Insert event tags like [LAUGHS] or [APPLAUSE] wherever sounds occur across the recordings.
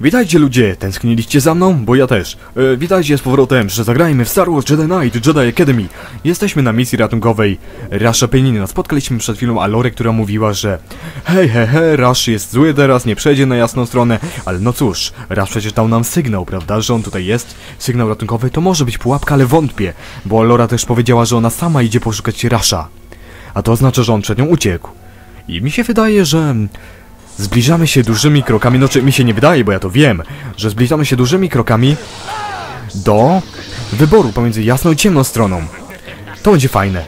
Witajcie ludzie, tęskniliście za mną? Bo ja też. E, witajcie z powrotem, że zagrajmy w Star Wars Jedi Knight Jedi Academy. Jesteśmy na misji ratunkowej Rasha Penina. Spotkaliśmy przed chwilą Alorę, która mówiła, że hej, he, he, Rash jest zły teraz, nie przejdzie na jasną stronę, ale no cóż, Rash przecież dał nam sygnał, prawda, że on tutaj jest. Sygnał ratunkowy to może być pułapka, ale wątpię, bo Alora też powiedziała, że ona sama idzie poszukać Rasha. A to oznacza, że on przed nią uciekł. I mi się wydaje, że Zbliżamy się dużymi krokami, no czy mi się nie wydaje, bo ja to wiem, że zbliżamy się dużymi krokami do wyboru pomiędzy jasną i ciemną stroną. To będzie fajne.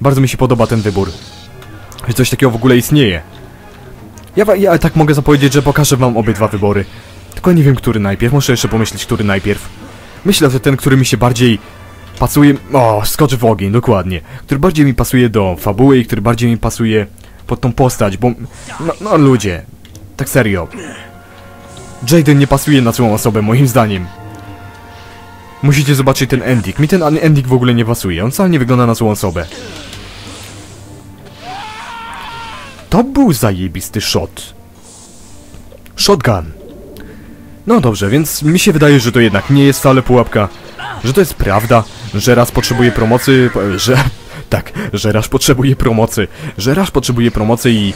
Bardzo mi się podoba ten wybór. Że coś takiego w ogóle istnieje. Ja, ja tak mogę zapowiedzieć, że pokażę wam obydwa wybory. Tylko nie wiem, który najpierw. Muszę jeszcze pomyśleć, który najpierw. Myślę, że ten, który mi się bardziej pasuje... O, skoczy w ogień, dokładnie. Który bardziej mi pasuje do fabuły i który bardziej mi pasuje pod tą postać, bo... No, no ludzie, tak serio. Jaden nie pasuje na złą osobę, moim zdaniem. Musicie zobaczyć ten ending. Mi ten ending w ogóle nie pasuje. On wcale nie wygląda na złą osobę. To był zajebisty shot. Shotgun. No dobrze, więc mi się wydaje, że to jednak nie jest wcale pułapka. Że to jest prawda, że raz potrzebuje promocy, że... Tak, że raz potrzebuje promocy. Że raz potrzebuje promocy i...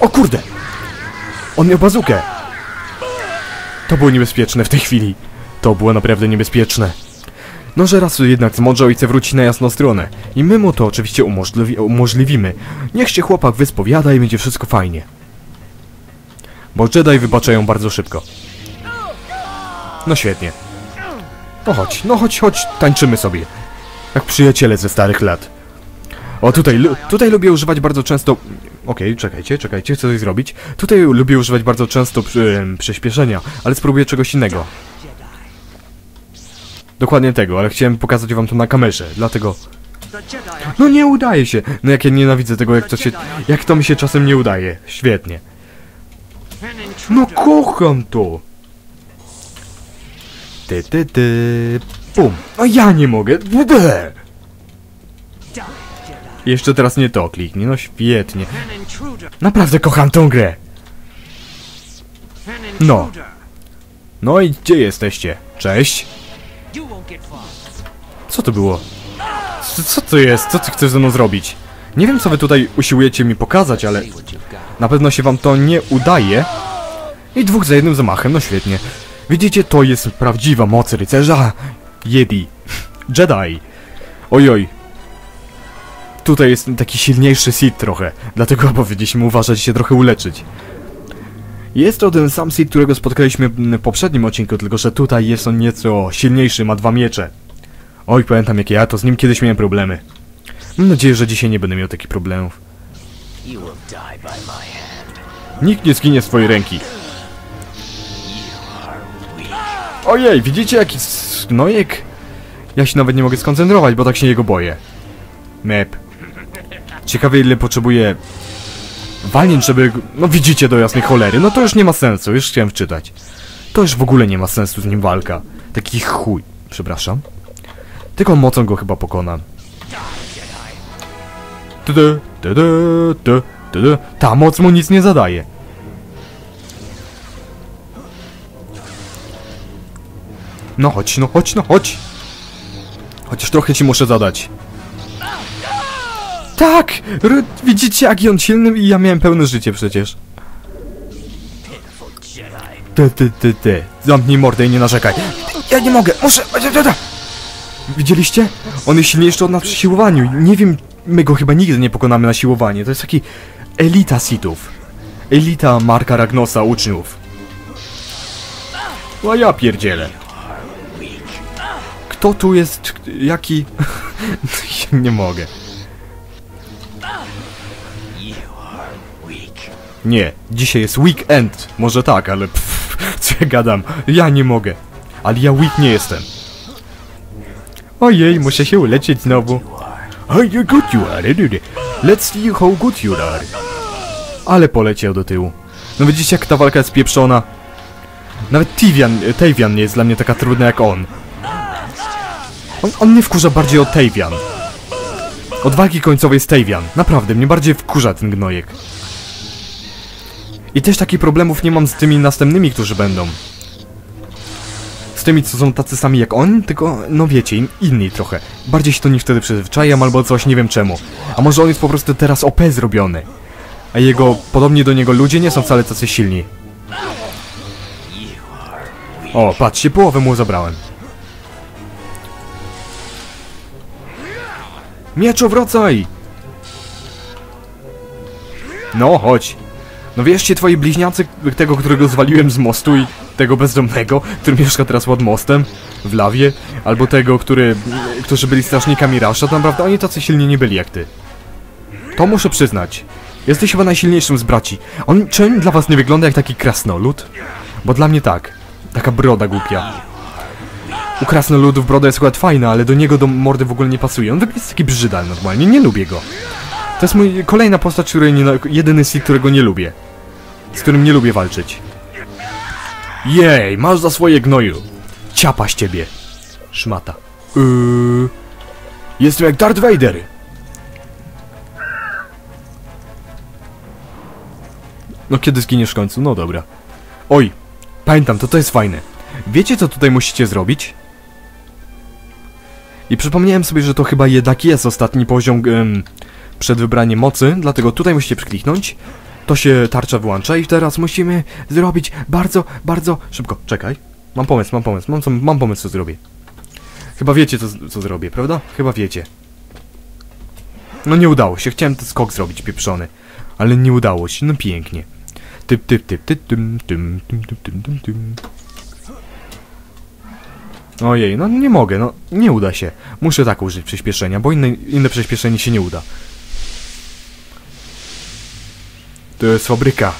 O kurde! On miał bazukę! To było niebezpieczne w tej chwili. To było naprawdę niebezpieczne. No, że raz jednak zmądrzał i chce wrócić na jasną stronę. I my mu to oczywiście umożliwi umożliwimy. Niech się chłopak wyspowiada i będzie wszystko fajnie. Bo Jedi wybaczają bardzo szybko. No świetnie. No chodź, no chodź, chodź, tańczymy sobie. Jak przyjaciele ze starych lat. O, tutaj, tutaj lubię używać bardzo często... Okej, czekajcie, czekajcie, chcę coś zrobić. Tutaj lubię używać bardzo często przy, przyspieszenia, ale spróbuję czegoś innego. Dokładnie tego, ale chciałem pokazać wam to na kamerze, dlatego... No nie udaje się! No jak ja nienawidzę tego, jak to się... Jak to mi się czasem nie udaje. Świetnie. No kocham to! Ty, ty, ty... Pum! No ja nie mogę! Bleh. Jeszcze teraz nie to kliknij, no świetnie. Naprawdę kocham tą grę. No. No i gdzie jesteście? Cześć. Co to było? Co, co to jest? Co ty chcesz ze mną zrobić? Nie wiem co wy tutaj usiłujecie mi pokazać, ale na pewno się wam to nie udaje. I dwóch za jednym zamachem, no świetnie. Widzicie, to jest prawdziwa moc rycerza. Jedi. [LAUGHS] Jedi. Ojoj, Tutaj jest taki silniejszy Sith trochę, dlatego powinniśmy uważać się trochę uleczyć. Jest to ten sam Sith, którego spotkaliśmy w poprzednim odcinku, tylko że tutaj jest on nieco silniejszy, ma dwa miecze. Oj, pamiętam jak ja, to z nim kiedyś miałem problemy. Mam nadzieję, że dzisiaj nie będę miał takich problemów. Nikt nie zginie z twojej ręki. Ojej, widzicie jaki snojek? Ja się nawet nie mogę skoncentrować, bo tak się jego boję. Mep. Ciekawe ile potrzebuje walnięć, żeby... No widzicie do jasnej cholery, no to już nie ma sensu, już chciałem wczytać. To już w ogóle nie ma sensu z nim walka. Taki chuj. Przepraszam. Tylko mocą go chyba pokonam. Tudu, tudu, tudu, tudu. Ta moc mu nic nie zadaje. No chodź, no chodź, no chodź. Chociaż trochę ci muszę zadać. Tak! R widzicie jaki on silny i ja miałem pełne życie przecież. Ty, ty, ty, ty. Zamknij mordę i nie narzekaj. Ja nie mogę, muszę... Widzieliście? On jest silniejszy od nas przy siłowaniu. Nie wiem, my go chyba nigdy nie pokonamy na siłowanie. To jest taki elita sitów. Elita Marka Ragnosa uczniów. No ja pierdzielę. Kto tu jest... jaki... [LAUGHS] nie mogę. Nie, dzisiaj jest weekend. Może tak, ale pff, co ja gadam? Ja nie mogę. Ale ja weak nie jestem. Ojej, muszę się uleczyć znowu. How good you are. Let's see how good you are. Ale poleciał do tyłu. No widzicie jak ta walka jest pieprzona? Nawet Tivian, Tavian nie jest dla mnie taka trudna jak on. On, on mnie wkurza bardziej od Tavian. Od walki końcowej z Tavian. Naprawdę, mnie bardziej wkurza ten gnojek. I też takich problemów nie mam z tymi następnymi, którzy będą. z tymi, co są tacy sami jak on, tylko, no wiecie, in- inni trochę. Bardziej się to niż wtedy przyzwyczajam albo coś, nie wiem czemu. A może on jest po prostu teraz OP zrobiony. A jego, podobnie do niego ludzie nie są wcale tacy silni. O, patrzcie, połowę mu zabrałem. Mieczu, wracaj! No, chodź. No wierzcie, twoi bliźniacy, tego, którego zwaliłem z mostu i tego bezdomnego, który mieszka teraz pod mostem, w lawie, albo tego, który, którzy byli strażnikami Rasha, to naprawdę oni tacy silni nie byli jak ty. To muszę przyznać. Jesteś chyba najsilniejszym z braci. On czym dla was nie wygląda jak taki krasnolud? Bo dla mnie tak. Taka broda głupia. U krasnoludów broda jest akurat fajna, ale do niego do mordy w ogóle nie pasuje. On wygląda taki brzydal normalnie, nie lubię go. To jest mój kolejna postać, której nie, jedyny Sith, którego nie lubię. Z którym nie lubię walczyć. Jej, masz za swoje gnoju. Ciapa z ciebie. Szmata. Yy... Jestem jak Darth Vader. No kiedy zginiesz w końcu? No dobra. Oj, pamiętam, to to jest fajne. Wiecie co tutaj musicie zrobić? I przypomniałem sobie, że to chyba jednak jest ostatni poziom em, przed wybraniem mocy, dlatego tutaj musicie przykliknąć. To się tarcza wyłącza i teraz musimy zrobić bardzo, bardzo szybko. Czekaj. Mam pomysł, mam pomysł, mam, co, mam pomysł co zrobię. Chyba wiecie co, co zrobię, prawda? Chyba wiecie. No nie udało się, chciałem ten skok zrobić pieprzony. Ale nie udało się, no pięknie. Typ, typ, typ, typ, tym, tym, tym, tym, tym, tym, tym. Ojej, no nie mogę, no nie uda się. Muszę tak użyć przyspieszenia, bo inne, inne przyspieszenie się nie uda. To jest fabryka.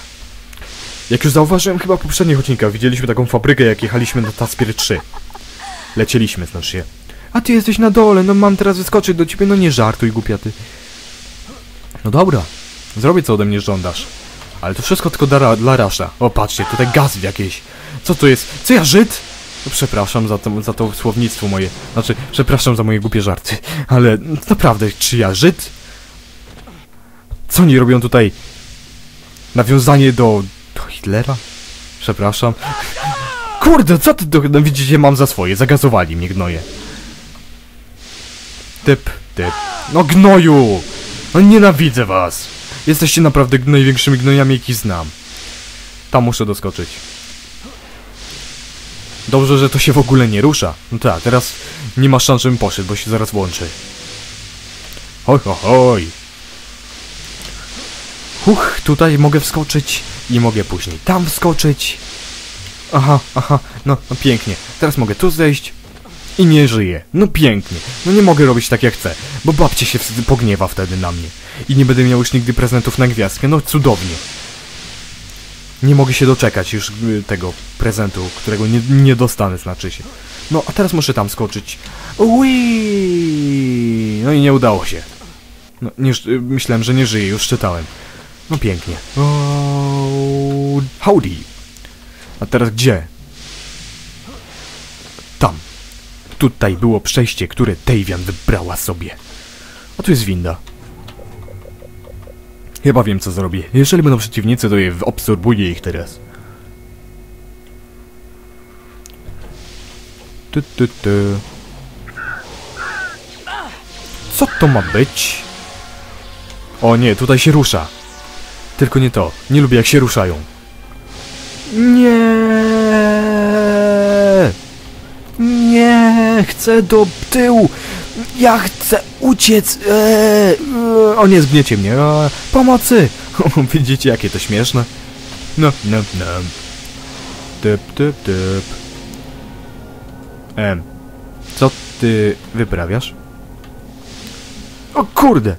Jak już zauważyłem chyba w poprzednich odcinkach, widzieliśmy taką fabrykę jak jechaliśmy na Taspir 3. Lecieliśmy, znaczy. A ty jesteś na dole, no mam teraz wyskoczyć do ciebie, no nie żartuj, głupia ty. No dobra, zrobię co ode mnie żądasz. Ale to wszystko tylko dla, dla Rasha. O, patrzcie, tutaj gaz w jakieś. Co to jest? Co ja Żyd? No, przepraszam za to, za to słownictwo moje. Znaczy, przepraszam za moje głupie żarty. Ale naprawdę, czy ja Żyd? Co oni robią tutaj? Nawiązanie do... do Hitlera? Przepraszam. Kurde, co ty do, no, widzicie, mam za swoje. Zagazowali mnie gnoje. Typ, typ. No gnoju! No nienawidzę was! Jesteście naprawdę największymi gnojami, jakich znam. Tam muszę doskoczyć. Dobrze, że to się w ogóle nie rusza. No tak, teraz nie ma szans, żebym poszedł, bo się zaraz włączy. Hoj, hoj, hoj. Tutaj mogę wskoczyć i mogę później tam wskoczyć. Aha, aha, no, no pięknie. Teraz mogę tu zejść i nie żyję. No pięknie. No nie mogę robić tak jak chcę, bo babcia się wtedy pogniewa wtedy na mnie. I nie będę miał już nigdy prezentów na gwiazdkę. No cudownie. Nie mogę się doczekać już y, tego prezentu, którego nie, nie dostanę, znaczy się. No, a teraz muszę tam skoczyć. Ui! No i nie udało się. No, nie, y, myślałem, że nie żyję, już czytałem. No pięknie. Howdy. A teraz gdzie? Tam. Tutaj było przejście, które Davian wybrała sobie. A tu jest winda. Chyba wiem, co zrobię. Jeżeli będą przeciwnicy, to je absorbuję ich teraz. Tu, tu, tu. Co to ma być? O nie, tutaj się rusza. Tylko nie to. Nie lubię, jak się ruszają. Nie. Nie, chcę do tyłu. Ja chcę uciec. Eee. O nie, zgniecie mnie. Eee, pomocy. [LAUGHS] Widzicie, jakie to śmieszne? No, no, no. Typ, typ, typ. Em, co ty wyprawiasz? O kurde!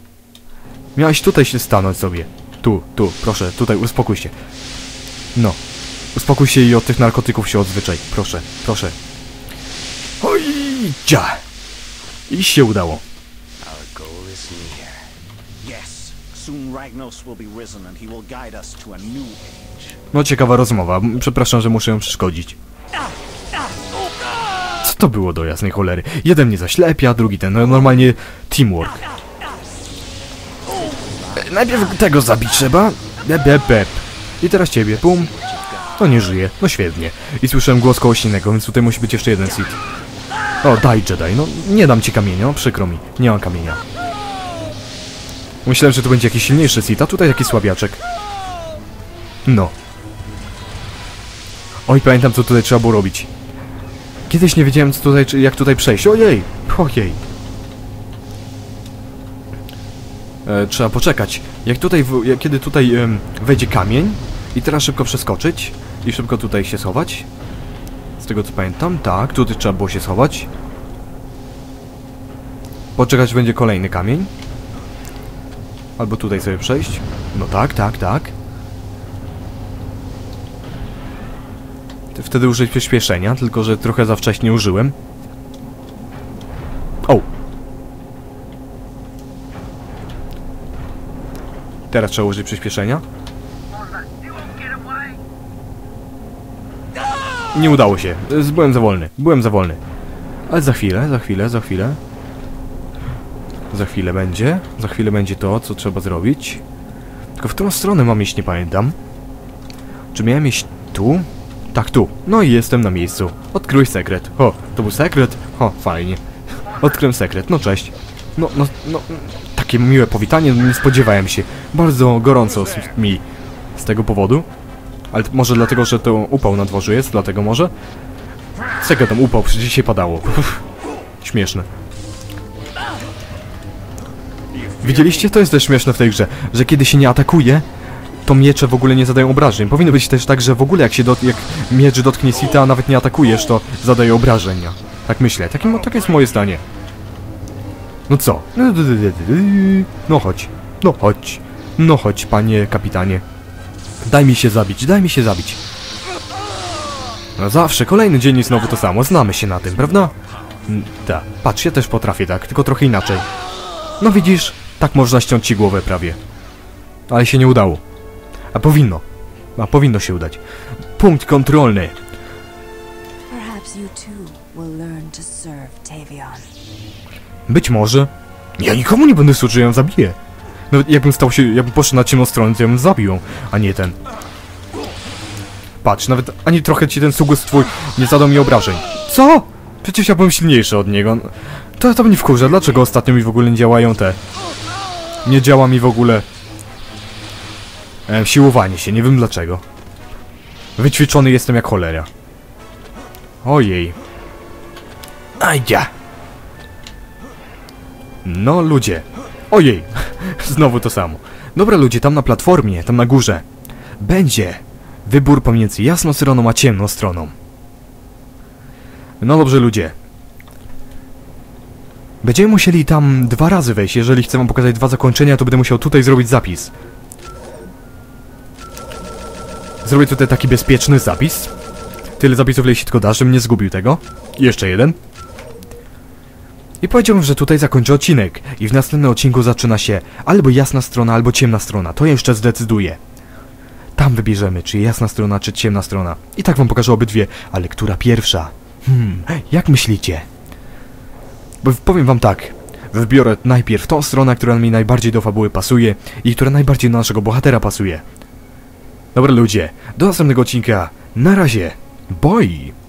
Miałeś tutaj się stanąć sobie. Tu, tu, proszę, tutaj uspokój się. No. Uspokój się i od tych narkotyków się odzwyczaj. Proszę, proszę. Oj, dzia! I się udało. No ciekawa rozmowa. Przepraszam, że muszę ją przeszkodzić. Co to było do jasnej cholery? Jeden mnie zaślepia, drugi ten. No, normalnie teamwork. Najpierw tego zabić trzeba. Bep. I teraz ciebie. Pum. No nie żyje, no świetnie. I słyszałem głos kogoś więc tutaj musi być jeszcze jeden seed. O, daj Jedi, no nie dam ci kamienia, no przykro mi, nie mam kamienia. Myślałem, że to będzie jakiś silniejszy seed, a tutaj jakiś słabiaczek. No. Oj, pamiętam co tutaj trzeba było robić. Kiedyś nie wiedziałem co tutaj, jak tutaj przejść. Ojej, ojej. E, trzeba poczekać. Jak tutaj, w, kiedy tutaj em, wejdzie kamień i teraz szybko przeskoczyć i szybko tutaj się schować. Z tego co pamiętam, tak, tutaj trzeba było się schować. Poczekać będzie kolejny kamień. Albo tutaj sobie przejść. No tak, tak, tak. Wtedy użyć przyspieszenia, tylko że trochę za wcześnie użyłem. O! Teraz trzeba użyć przyspieszenia. Nie udało się. Byłem za wolny. Byłem za wolny. Ale za chwilę, za chwilę, za chwilę. Za chwilę będzie. Za chwilę będzie to, co trzeba zrobić. Tylko w którą stronę mam iść, nie pamiętam. Czy miałem iść tu? Tak, tu. No i jestem na miejscu. Odkryłeś sekret. O, to był sekret? O, fajnie. Odkryłem sekret. No cześć. No, no, no. Takie miłe powitanie, nie spodziewałem się. Bardzo gorąco mi z tego powodu. Ale może dlatego, że to upał na dworzu jest, dlatego może? Czego tam upał? Przecież dzisiaj padało. Śmieszne. Widzieliście? To jest też śmieszne w tej grze, że kiedy się nie atakuje, to miecze w ogóle nie zadają obrażeń. Powinno być też tak, że w ogóle jak się dot jak miecz dotknie sita, a nawet nie atakujesz, to zadaje obrażenia. Tak myślę. Takim, takie jest moje zdanie. No co? No chodź. No chodź. No chodź, panie kapitanie. Daj mi się zabić, daj mi się zabić. No zawsze, kolejny dzień i znowu to samo. Znamy się na tym, prawda? Mm, Tak. Patrz, ja też potrafię tak, tylko trochę inaczej. No widzisz, tak można ściąć ci głowę prawie. Ale się nie udało. A powinno. A powinno się udać. Punkt kontrolny. Być może. Ja nikomu nie będę służył, ja ją zabiję. Nawet jakbym stał się, jakbym poszedł na ciemną stronę, to ja bym zabił ją, a nie ten. Patrz, nawet ani trochę ci ten sugus twój nie zadał mi obrażeń. Co? Przecież ja byłem silniejszy od niego. To, to mnie wkurza, dlaczego ostatnio mi w ogóle nie działają te... Nie działa mi w ogóle... E, siłowanie się, nie wiem dlaczego. Wyćwiczony jestem jak cholera. Ojej. Ajdzia. No ludzie. Ojej, [LAUGHS] znowu to samo. Dobra ludzie, tam na platformie, tam na górze. Będzie wybór pomiędzy jasną stroną a ciemną stroną. No dobrze ludzie. Będziemy musieli tam dwa razy wejść. Jeżeli chcę wam pokazać dwa zakończenia, to będę musiał tutaj zrobić zapis. Zrobię tutaj taki bezpieczny zapis. Tyle zapisów, ile się tylko da, żebym nie zgubił tego. Jeszcze jeden. I powiedziałbym, że tutaj zakończę odcinek i w następnym odcinku zaczyna się albo jasna strona, albo ciemna strona. To jeszcze zdecyduję. Tam wybierzemy, czy jasna strona, czy ciemna strona. I tak wam pokażę obydwie, ale która pierwsza? Hmm, jak myślicie? Bo powiem wam tak. Wybiorę najpierw tą stronę, która mi najbardziej do fabuły pasuje i która najbardziej do naszego bohatera pasuje. Dobra ludzie, do następnego odcinka. Na razie. Bye!